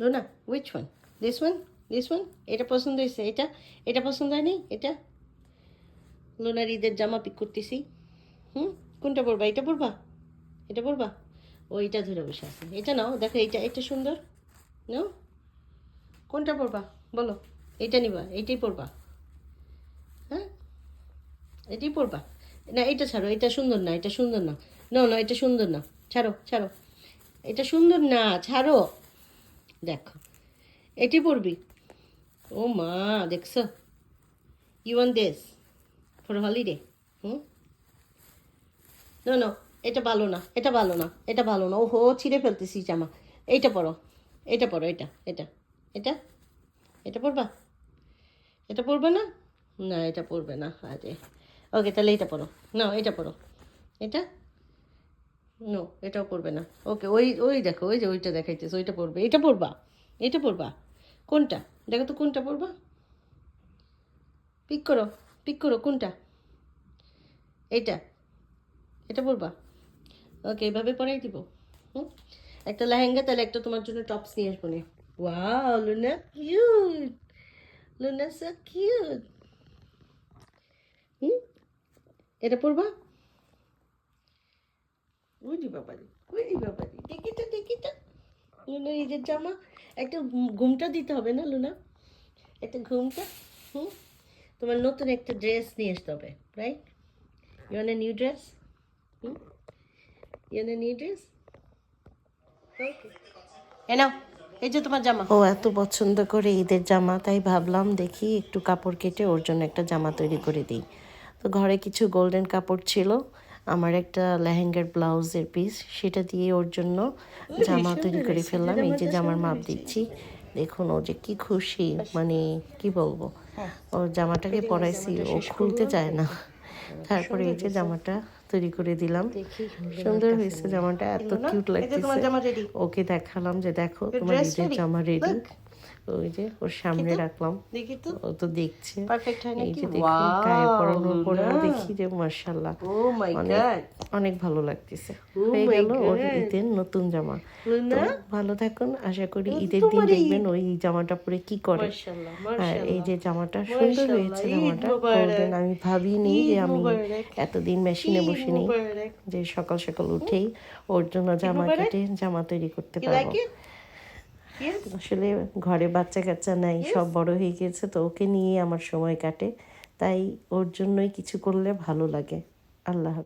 লোনা which one this one this one এটা পছন্দ হয়েছে। এটা? এটা পছন্দ হয়নি? এটা? লোনার ঈদের জামা পিক করতেছি। হুম? কোনটা পরবা? এটা পরবা? এটা পরবা? ও, এটা ধরে বসে আছে। এটা নাও, দেখো এটা এটা সুন্দর। নাও। কোনটা পরবা? বলো। এটা নিবা, এইটাই পরবা। হ্যাঁ? এটাই পরবা। না, এটা ছাড়ো, এটা সুন্দর না, এটা সুন্দর না। না না এটা সুন্দর না। ছাড়ো ছাড়ো। এটা সুন্দর না, ছাড়ো। দেখো। এটি পরবি ও মা, দেখছ? ইউ ওয়ান দেশ ফর হলিডে হুম? না না এটা ভালো না, এটা ভালো না, এটা ভালো না। ওহো, ছিঁড়ে ফেলতেছি জামা। এইটা পড়ো এটা পড়ো এটা এটা এটা এটা পড়বা? এটা পরবে না? না, এটা পরবে না, আরে। ওকে তাহলে এটা পড়ো। না এটা পড়ো। এটা? নো এটাও পরবে না। ওকে ওই ওই দেখো, ওই যে ওইটা দেখাইতেছে, ওইটা পরবে এটা পরবা এটা পরবা কোনটা? দেখো তো কোনটা পরবা পিক করো পিক করো, কোনটা? এইটা। এটা পরবা ওকে এভাবে পরাই দিব। হুম? একটা লেহেঙ্গা, তাহলে একটা তোমার জন্য টপস নিয়ে আসব নে। হুম? এটা পরবা বাবারি বুঝি বাবারি দেখি তো দেখি তো। লুনা নিজের জামা, একটা ঘুম- ঘুমটা দিতে হবে না, লুনা? একটা ঘুমটা, হুম? তোমার নতুন একটা ড্রেস নিয়ে আসতে হবে right you new dress hmm? You new dress okay এ নাও, এই যে তোমার জামা। ও, এত পছন্দ করে ঈদের জামা, তাই ভাবলাম দেখি একটু কাপড় কেটে ওর জন্য একটা জামা তৈরি করে দিই। তো ঘরে কিছু গোল্ডেন কাপড় ছিল আমার একটা লেহেঙ্গার ব্লাউজের পিস সেটা দিয়ে ওর জন্য জামা তৈরি করে ফেললাম। এই যে জামার মাপ দিচ্ছি দেখুন ও যে কি খুশি মানে কি বলব? ওর জামাটাকে পরাইছি ও খুলতে চায় না। তারপরে এই যে জামাটা তৈরি করে দিলাম। সুন্দর হয়েছে জামাটা এত কিউট জামা ওকে দেখালাম যে দেখো তোমার জামা রেডি ওই যে ওর সামনে রাখলাম। দেখি তো। ও তো দেখছে। পারফেক্ট হয় নাকি? যে দেখো গায়ে পরানোর পরেও দেখি যে মার্শাল্লাহ ও মাই অনেক গড অনেক ভালো লাগতেছে। Oh হয়ে গেল ওর ঈদের নতুন জামা। তো ভালো থাকুন আশা করি ঈদের দিন দেখবেন ওই জামাটা পরে কি করে। মাশাআল্লাহ আর এই যে জামাটা সুন্দর হয়েছে জামাটা। করবেন আমি ভাবিনি যে আমি এতদিন মেশিনে বসে নেই যে সকাল সকাল উঠেই ওর জন্য জামা কেটে জামা তৈরি করতে পারব. আসলে ঘরে বাচ্চা কাচ্চা নাই সব বড় হয়ে গেছে তো ওকে নিয়ে আমার সময় কাটে। তাই ওর জন্যই কিছু করলে ভালো লাগে। আল্লাহ।